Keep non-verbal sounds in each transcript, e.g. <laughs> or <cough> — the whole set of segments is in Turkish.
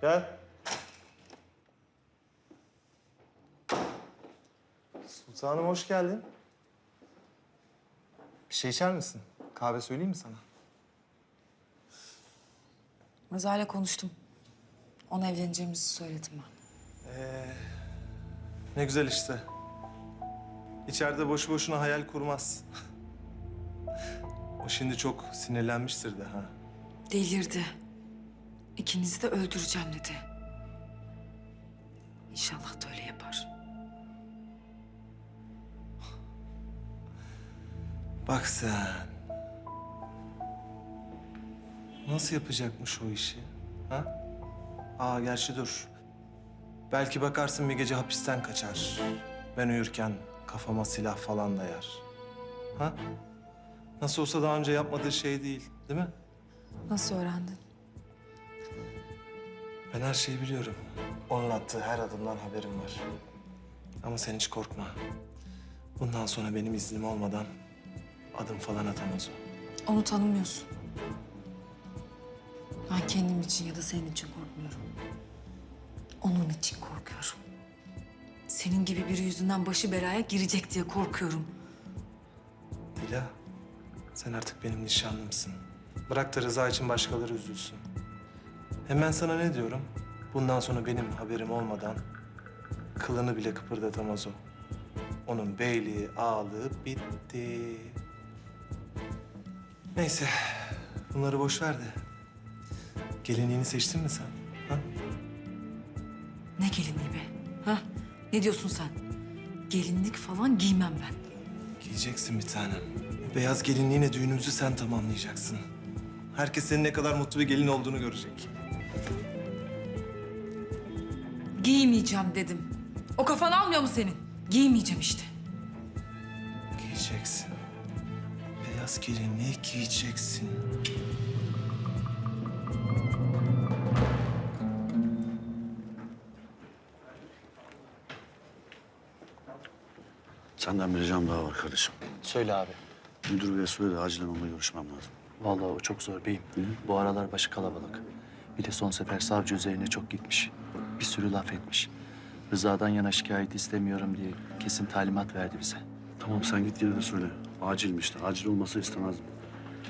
Gel. Sultanım hoş geldin. Bir şey içer misin? Kahve söyleyeyim mi sana? Rıza'yla konuştum. Ona evleneceğimizi söyledim ben. Ne güzel işte. İçeride boşu boşuna hayal kurmaz. <laughs> o şimdi çok sinirlenmiştir de ha. Delirdi. İkinizi de öldüreceğim dedi. İnşallah da öyle yapar. Bak sen. Nasıl yapacakmış o işi? Ha? Aa gerçi dur. Belki bakarsın bir gece hapisten kaçar. Ben uyurken kafama silah falan dayar. Ha? Nasıl olsa daha önce yapmadığı şey değil, değil mi? Nasıl öğrendin? Ben her şeyi biliyorum. Onun attığı her adımdan haberim var. Ama sen hiç korkma. Bundan sonra benim iznim olmadan adım falan atamaz o. Onu tanımıyorsun. Ben kendim için ya da senin için korkmuyorum. Onun için korkuyorum. Senin gibi biri yüzünden başı belaya girecek diye korkuyorum. Dila, sen artık benim nişanlımsın. Bırak da Rıza için başkaları üzülsün. Hem ben sana ne diyorum? Bundan sonra benim haberim olmadan kılını bile kıpırdatamaz o. Onun beyliği, ağalığı bitti. Neyse, bunları boş ver de. Gelinliğini seçtin mi sen? Ha? Ne gelinliği be? Ha? Ne diyorsun sen? Gelinlik falan giymem ben. Giyeceksin bir tanem. Beyaz gelinliğine düğünümüzü sen tamamlayacaksın. Herkes senin ne kadar mutlu bir gelin olduğunu görecek. Giymeyeceğim dedim. O kafan almıyor mu senin? Giymeyeceğim işte. Giyeceksin. Beyaz gelinliği giyeceksin. Senden bir ricam daha var kardeşim. Söyle abi. Müdür beye söyle de acilen onunla görüşmem lazım. Vallahi o çok zor beyim. Bu aralar başı kalabalık. Bir de son sefer savcı üzerine çok gitmiş. Bir sürü laf etmiş. Rıza'dan yana şikayet istemiyorum diye kesin talimat verdi bize. Tamam sen git yine de söyle. Acilmiş de. Acil olmasa istemezdim.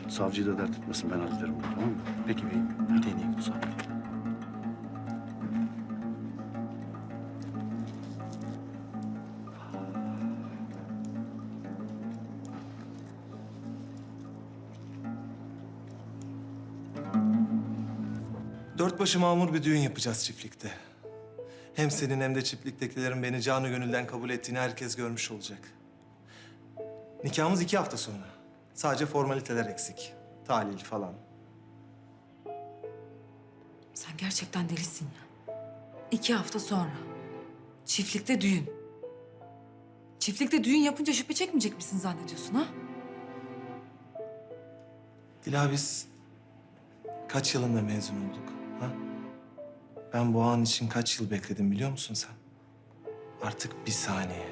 Savcıyı da dert etmesin ben hallederim bunu tamam mı? Peki beyim, bir deneyeyim bu sefer. Dört başı mamur bir düğün yapacağız çiftlikte. Hem senin hem de çiftliktekilerin beni canı gönülden kabul ettiğini herkes görmüş olacak. Nikahımız iki hafta sonra. Sadece formaliteler eksik. Talil falan. Sen gerçekten delisin ya. İki hafta sonra. Çiftlikte düğün. Çiftlikte düğün yapınca şüphe çekmeyecek misin zannediyorsun ha? Dila biz kaç yılında mezun olduk? Ben bu an için kaç yıl bekledim biliyor musun sen? Artık bir saniye.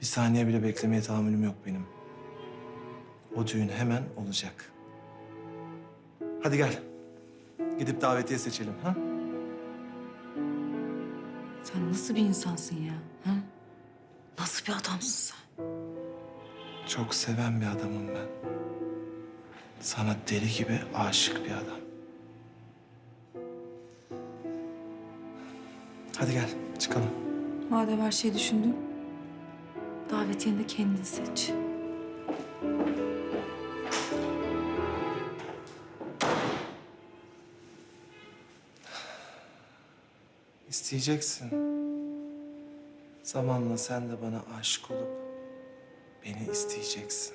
Bir saniye bile beklemeye tahammülüm yok benim. O düğün hemen olacak. Hadi gel. Gidip davetiye seçelim ha? Sen nasıl bir insansın ya? Ha? Nasıl bir adamsın sen? Çok seven bir adamım ben. Sana deli gibi aşık bir adam. Hadi gel çıkalım. Madem her şeyi düşündün, davetiyeni de kendin seç. İsteyeceksin. Zamanla sen de bana aşık olup beni isteyeceksin.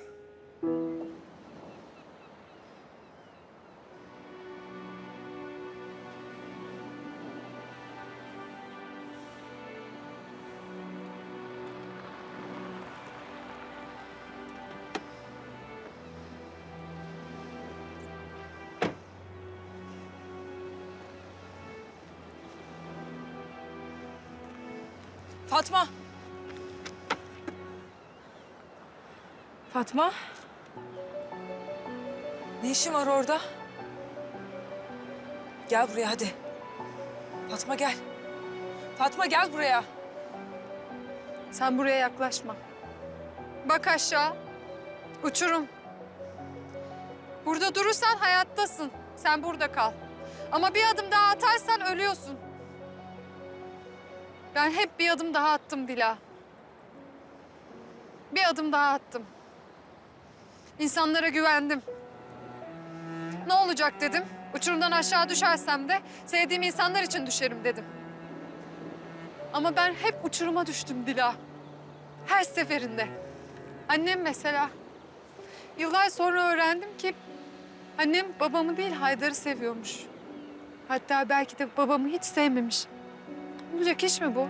Fatma? Ne işin var orada? Gel buraya hadi. Fatma gel. Fatma gel buraya. Sen buraya yaklaşma. Bak aşağı. Uçurum. Burada durursan hayattasın. Sen burada kal. Ama bir adım daha atarsan ölüyorsun. Ben hep bir adım daha attım Dila. Bir adım daha attım. İnsanlara güvendim. Ne olacak dedim. Uçurumdan aşağı düşersem de sevdiğim insanlar için düşerim dedim. Ama ben hep uçuruma düştüm Dila. Her seferinde. Annem mesela. Yıllar sonra öğrendim ki annem babamı değil Haydar'ı seviyormuş. Hatta belki de babamı hiç sevmemiş. Olacak iş mi bu?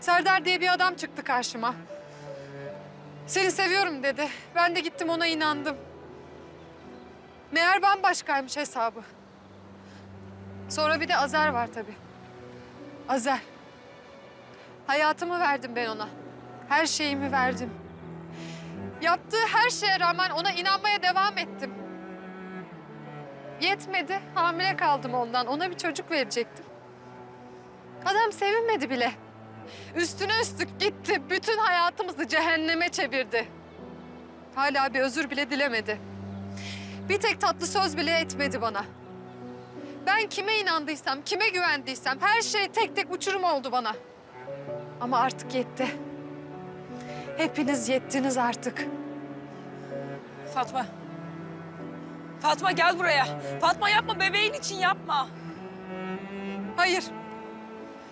Serdar diye bir adam çıktı karşıma. Seni seviyorum dedi. Ben de gittim ona inandım. Meğer bambaşkaymış hesabı. Sonra bir de Azer var tabii. Azer. Hayatımı verdim ben ona. Her şeyimi verdim. Yaptığı her şeye rağmen ona inanmaya devam ettim. Yetmedi, hamile kaldım ondan. Ona bir çocuk verecektim. Adam sevinmedi bile. Üstüne üstlük gitti, bütün hayatımızı cehenneme çevirdi. Hala bir özür bile dilemedi. Bir tek tatlı söz bile etmedi bana. Ben kime inandıysam, kime güvendiysem her şey tek tek uçurum oldu bana. Ama artık yetti. Hepiniz yettiniz artık. Fatma. Fatma gel buraya. Fatma yapma bebeğin için yapma. Hayır.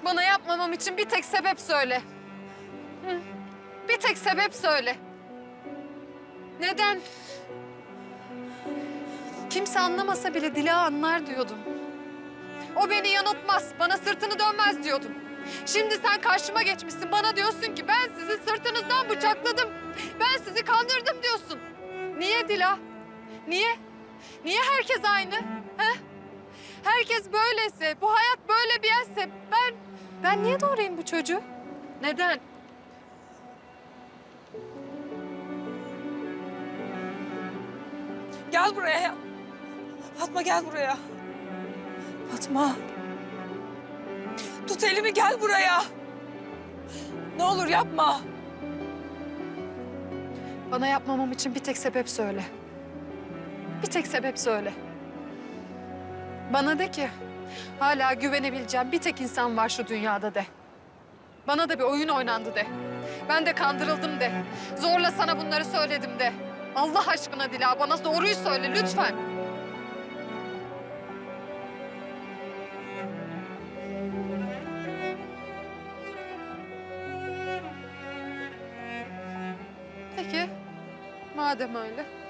Bana yapmamam için bir tek sebep söyle. Bir tek sebep söyle. Neden? Kimse anlamasa bile Dila anlar diyordum. O beni yanıltmaz, bana sırtını dönmez diyordum. Şimdi sen karşıma geçmişsin, bana diyorsun ki ben sizi sırtınızdan bıçakladım. Ben sizi kandırdım diyorsun. Niye Dila? Niye? Niye herkes aynı? He? Herkes böylese, bu hayat böyle bir yerse ben... Ben niye doğurayım bu çocuğu? Neden? Gel buraya. Fatma gel buraya. Fatma. Tut elimi gel buraya. Ne olur yapma. Bana yapmamam için bir tek sebep söyle. Bir tek sebep söyle. Bana de ki hala güvenebileceğim bir tek insan var şu dünyada de. Bana da bir oyun oynandı de. Ben de kandırıldım de. Zorla sana bunları söyledim de. Allah aşkına Dila bana doğruyu söyle lütfen. Peki. Madem öyle.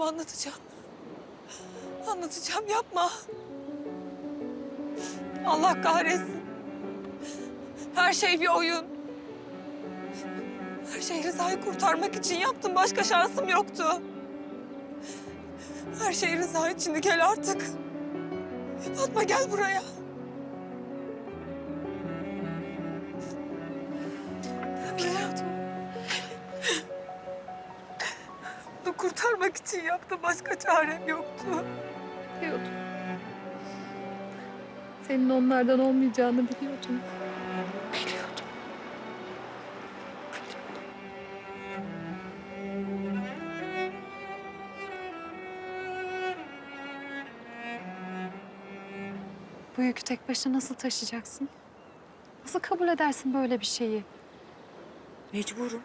Tamam anlatacağım. Anlatacağım yapma. Allah kahretsin. Her şey bir oyun. Her şeyi Rıza'yı kurtarmak için yaptım. Başka şansım yoktu. Her şey Rıza için gel artık. Fatma gel buraya. Kurtarmak için yaptım. Başka çarem yoktu. Biliyordum. Senin onlardan olmayacağını biliyordum. Biliyordum. Bu yükü tek başına nasıl taşıyacaksın? Nasıl kabul edersin böyle bir şeyi? Mecburum.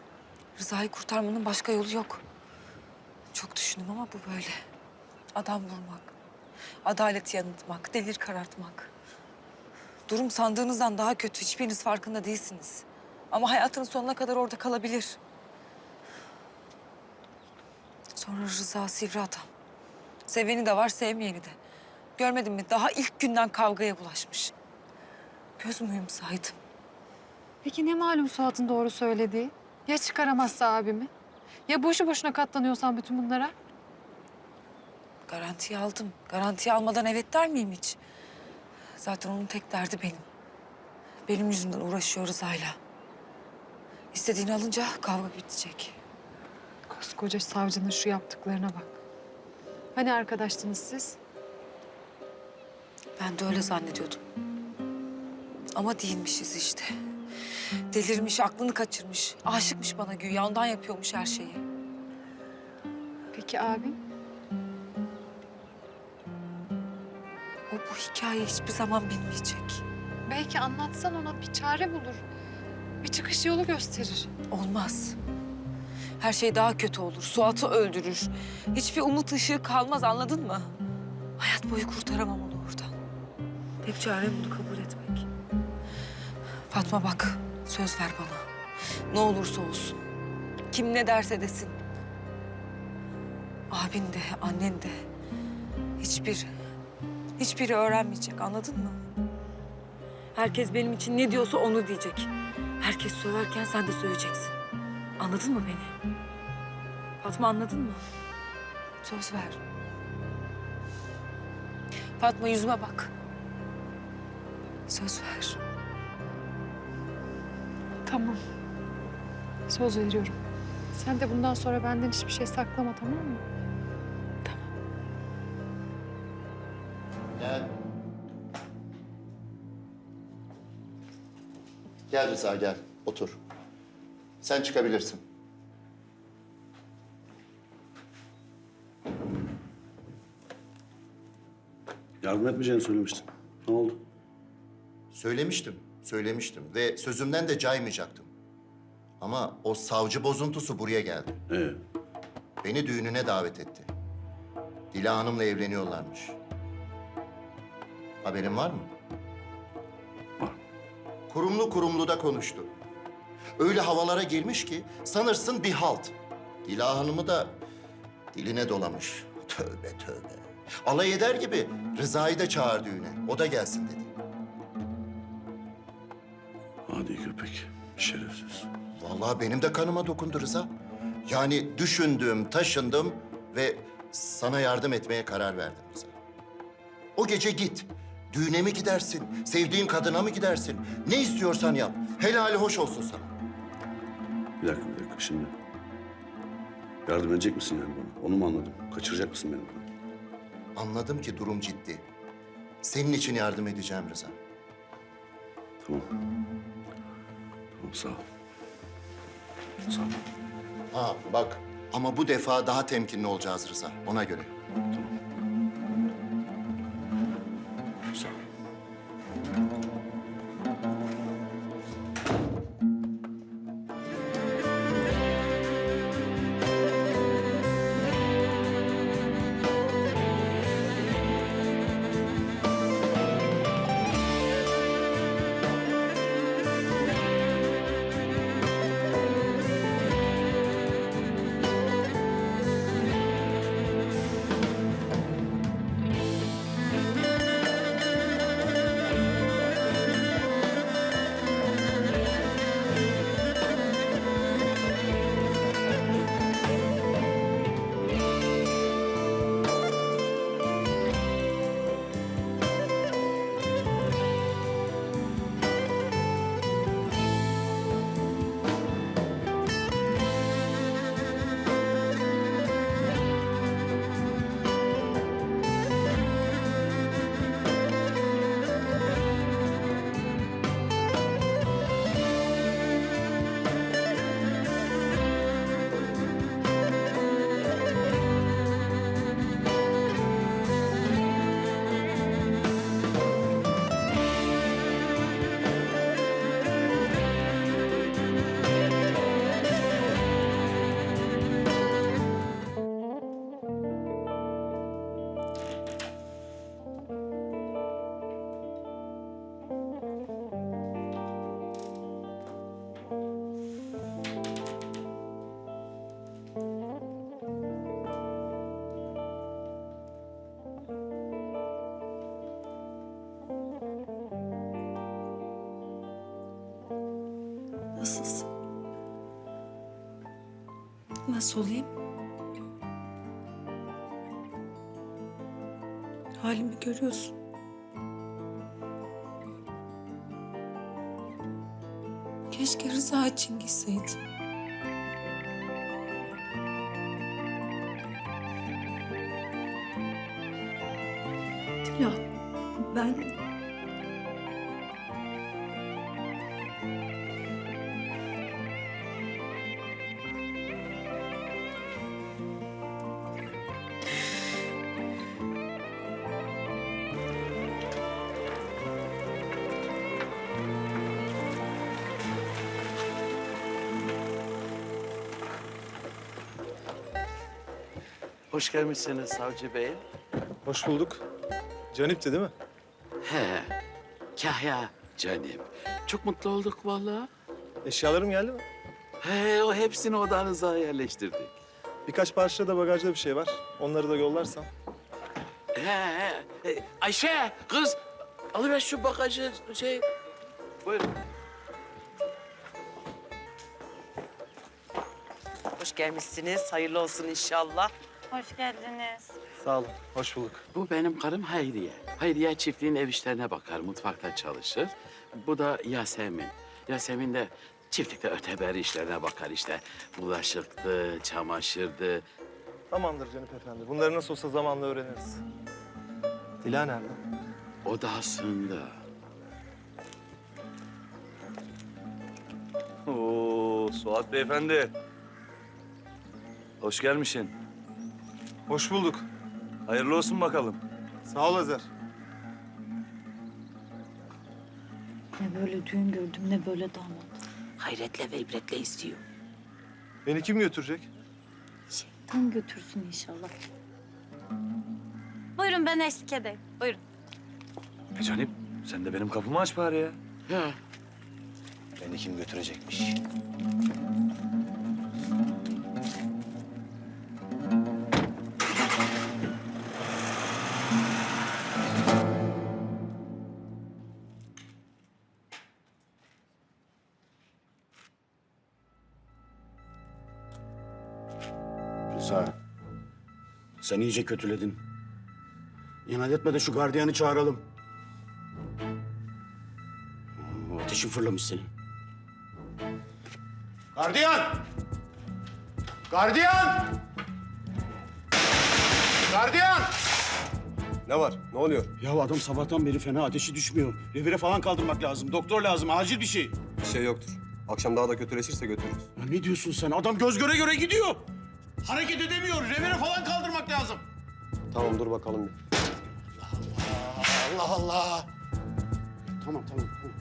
Rıza'yı kurtarmanın başka yolu yok. Çok düşündüm ama bu böyle. Adam vurmak, adaleti yanıltmak, delil karartmak. Durum sandığınızdan daha kötü. Hiçbiriniz farkında değilsiniz. Ama hayatının sonuna kadar orada kalabilir. Sonra Rıza sivri adam. Seveni de var, sevmeyeni de. Görmedin mi? Daha ilk günden kavgaya bulaşmış. Göz müyüm saydım. Peki ne malum Suat'ın doğru söylediği? Ya çıkaramazsa abimi? Ya boşu boşuna katlanıyorsan bütün bunlara? Garantiye aldım. Garantiye almadan evet der miyim hiç? Zaten onun tek derdi benim. Benim yüzümden uğraşıyor Rıza'yla. İstediğini alınca kavga bitecek. Koskoca savcının şu yaptıklarına bak. Hani arkadaştınız siz? Ben de öyle zannediyordum. Ama değilmişiz işte. Delirmiş, aklını kaçırmış. Aşıkmış bana güya, ondan yapıyormuş her şeyi. Peki abin? O bu hikayeyi hiçbir zaman bilmeyecek. Belki anlatsan ona bir çare bulur. Bir çıkış yolu gösterir. Olmaz. Her şey daha kötü olur. Suat'ı öldürür. Hiçbir umut ışığı kalmaz anladın mı? Hayat boyu kurtaramam onu oradan. Tek çarem bunu kabul. Fatma bak, söz ver bana. Ne olursa olsun. Kim ne derse desin. Abin de, annen de. Hiçbir, hiçbiri öğrenmeyecek anladın mı? Herkes benim için ne diyorsa onu diyecek. Herkes söverken sen de söyleyeceksin. Anladın mı beni? Fatma anladın mı? Söz ver. Fatma yüzüme bak. Söz ver. Tamam. Söz veriyorum. Sen de bundan sonra benden hiçbir şey saklama tamam mı? Gel. Gel Rıza gel. Otur. Sen çıkabilirsin. Yardım etmeyeceğini söylemiştin. Ne oldu? Söylemiştim, söylemiştim ve sözümden de caymayacaktım. Ama o savcı bozuntusu buraya geldi. Ee, Beni düğününe davet etti. Dila Hanım'la evleniyorlarmış. Haberin var mı? Var. Kurumlu kurumlu da konuştu. Öyle havalara girmiş ki sanırsın bir halt. Dila Hanım'ı da diline dolamış. Tövbe tövbe. Alay eder gibi Rıza'yı da çağır düğüne. O da gelsin dedi. Köpek. Şerefsiz. Vallahi benim de kanıma dokundu Rıza. Yani düşündüm, taşındım ve sana yardım etmeye karar verdim Rıza. O gece git. Düğüne mi gidersin, sevdiğin kadına mı gidersin? Ne istiyorsan yap. Helali hoş olsun sana. Bir dakika, bir dakika şimdi. Yardım edecek misin yani bana? Onu mu anladım? Kaçıracak mısın beni buradan? Anladım ki durum ciddi. Senin için yardım edeceğim Rıza. Tamam. Tamam, sağ ol. Sağ ol. Ha bak ama bu defa daha temkinli olacağız Rıza. Ona göre. Sağ Nasıl olayım? Halimi görüyorsun. Keşke Rıza için gitseydin. Hoş gelmişsiniz savcı beyim. Hoş bulduk. Canip'ti değil mi? He, Kahya canım. Çok mutlu olduk vallahi. Eşyalarım geldi mi? He, o hepsini odanıza yerleştirdik. Birkaç parça da bagajda bir şey var. Onları da yollarsam. He, he. E, Ayşe, kız alıver şu bagajı şey. Buyurun. Hoş gelmişsiniz. Hayırlı olsun inşallah. Hoş geldiniz. Sağ olun. Hoş bulduk. Bu benim karım Hayriye. Hayriye çiftliğin ev işlerine bakar, mutfakta çalışır. Bu da Yasemin. Yasemin de çiftlikte öteberi işlerine bakar işte. Bulaşıktı, çamaşırdı. Tamamdır Canip Efendi. Bunları nasıl olsa zamanla öğreniriz. Dila nerede? Odasında. Oo, Suat Beyefendi. Hoş gelmişsin. Hoş bulduk. Hayırlı olsun bakalım. Sağ ol Azer. Ne böyle düğün gördüm ne böyle damat. Hayretle ve ibretle istiyor. Beni kim götürecek? Şeytan götürsün inşallah. Buyurun ben eşlik edeyim. Buyurun. E canım, sen de benim kapımı aç bari ya. He. Beni kim götürecekmiş? Sen iyice kötüledin. İnat etme de şu gardiyanı çağıralım. Oo, Ateşin fırlamış senin. Gardiyan! Gardiyan! Gardiyan! Ne var? Ne oluyor? Ya adam sabahtan beri fena ateşi düşmüyor. Revire falan kaldırmak lazım. Doktor lazım. Acil bir şey. Bir şey yoktur. Akşam daha da kötüleşirse götürürüz. Ya ne diyorsun sen? Adam göz göre göre gidiyor. Hareket edemiyor. Revire falan kaldırmak lazım. Tamam dur bakalım bir. Allah Allah. Tamam tamam tamam.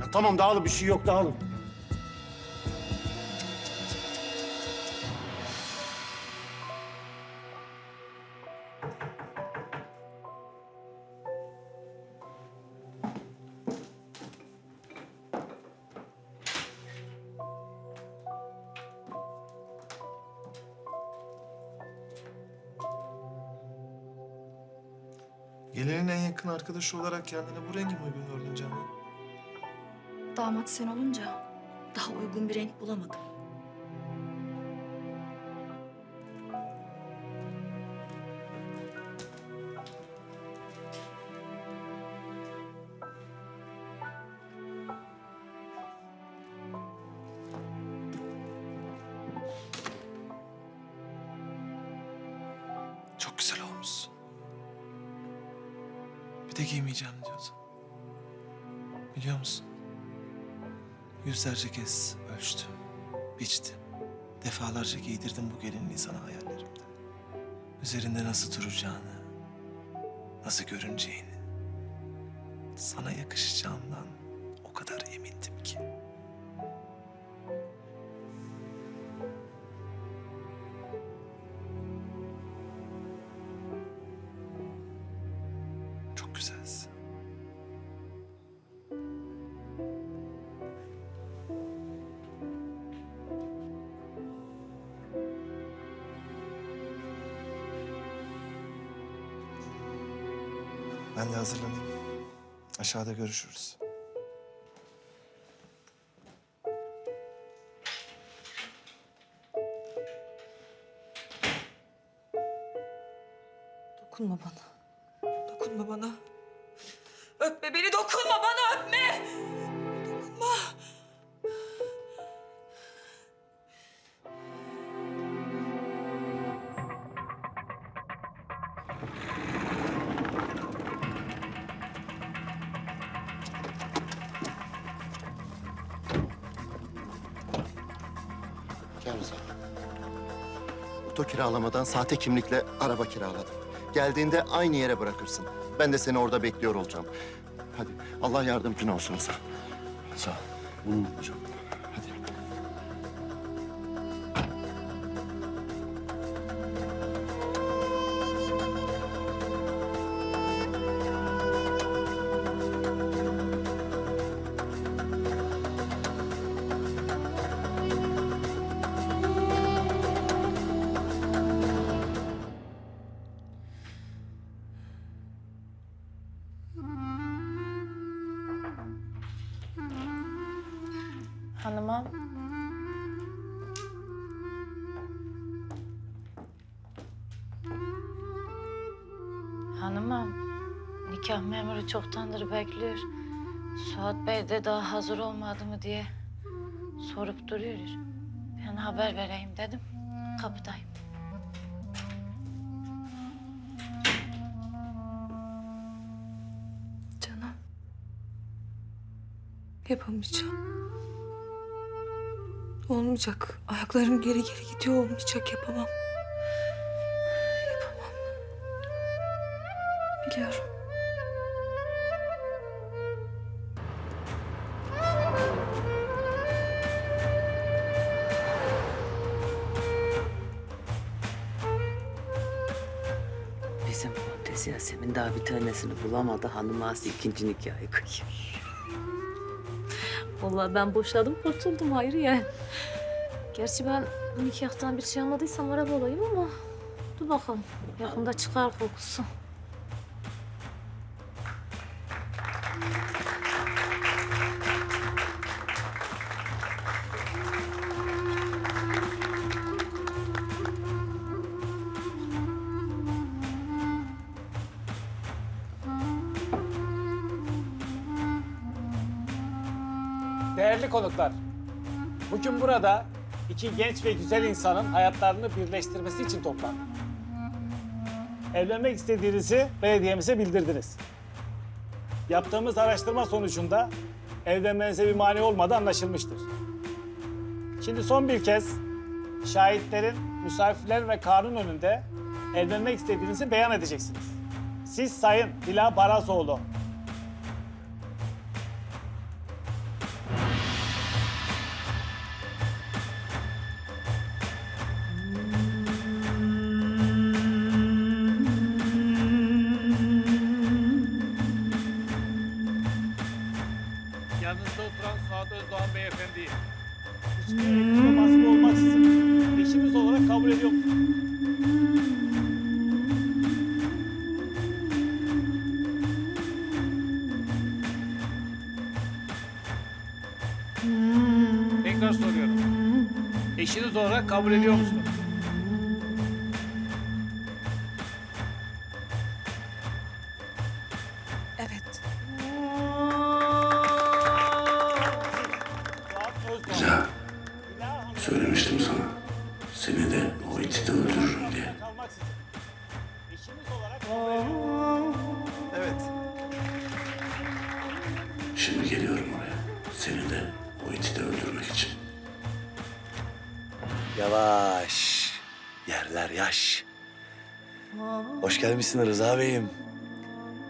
Ya tamam dağılın bir şey yok dağılın. Arkadaşı olarak kendine bu rengi mi uygun gördün Canan? Damat sen olunca daha uygun bir renk bulamadım. Çok güzel olmuşsun. De giymeyeceğim diyordun. Biliyor musun? Yüzlerce kez ölçtüm, biçtim. Defalarca giydirdim bu gelinliği sana hayallerimde. Üzerinde nasıl duracağını, nasıl görüneceğini, sana yakışacağından Çok güzelsin. Ben de hazırlanayım. Aşağıda görüşürüz. Gel Rıza. Oto kiralamadan sahte kimlikle araba kiraladım. Geldiğinde aynı yere bırakırsın. Ben de seni orada bekliyor olacağım. Hadi Allah yardımcın olsun Rıza. Sağ ol. Bunu unutmayacağım. Hanımam. Nikah memuru çoktandır bekliyor. Suat Bey de daha hazır olmadı mı diye sorup duruyor. Ben haber vereyim dedim. Kapıdayım. Canım. Yapamayacağım. Olmayacak. Ayaklarım geri geri gidiyor olmayacak. Yapamam. Bizim Muhtes Yasemin daha bir tanesini bulamadı. Hanım Asi ikinci nikahı kıyıyor. Vallahi ben boşadım kurtuldum Hayriye. Gerçi ben nikahtan bir şey anladıysam araba olayım ama... Dur bakalım yakında çıkar kokusu. Bugün burada iki genç ve güzel insanın hayatlarını birleştirmesi için toplandık. Evlenmek istediğinizi belediyemize bildirdiniz. Yaptığımız araştırma sonucunda evlenmenize bir mani olmadığı anlaşılmıştır. Şimdi son bir kez şahitlerin, misafirler ve kanun önünde evlenmek istediğinizi beyan edeceksiniz. Siz Sayın Dila Barazoğlu, Tekrar soruyorum. Eşiniz olarak kabul ediyor musunuz?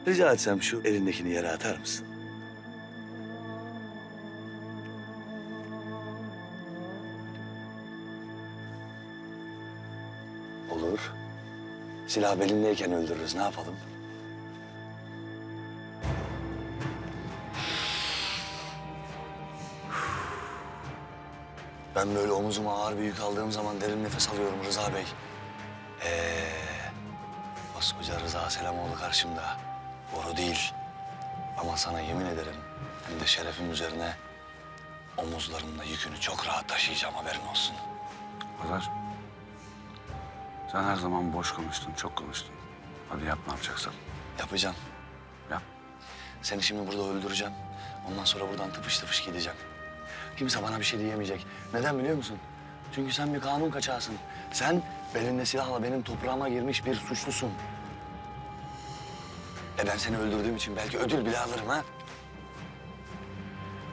Rica etsem şu elindekini yere atar mısın? Olur. Silah belindeyken öldürürüz. Ne yapalım? Ben böyle omuzuma ağır bir yük aldığım zaman derin nefes alıyorum Rıza Bey. Ee, koskoca Rıza Selamoğlu karşımda. Boru değil. Ama sana yemin ederim hem de şerefim üzerine omuzlarımda yükünü çok rahat taşıyacağım haberin olsun. Pazar. Sen her zaman boş konuştun, çok konuştun. Hadi yap ne yapacaksan. Yapacağım. Yap. Seni şimdi burada öldüreceğim. Ondan sonra buradan tıpış tıpış gideceğim. Kimse bana bir şey diyemeyecek. Neden biliyor musun? Çünkü sen bir kanun kaçağısın. Sen belinde silahla benim toprağıma girmiş bir suçlusun. E ben seni öldürdüğüm için belki ödül bile alırım ha.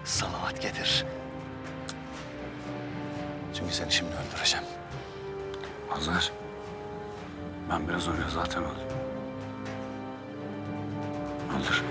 Salavat getir. Çünkü seni şimdi öldüreceğim. Hazır. Ben biraz önce zaten öldüm. Öldür.